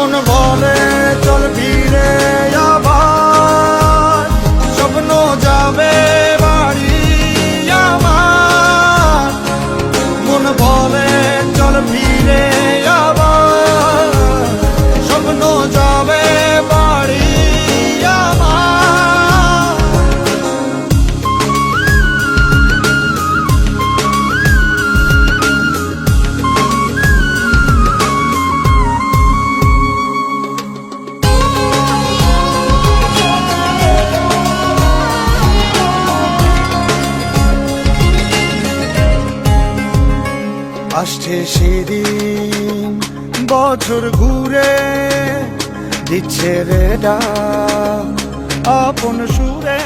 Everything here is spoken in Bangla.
মন ভরে আসছে সেদিন বছর ঘুরে দিচ্ছে রে ডাক। আপন সুরে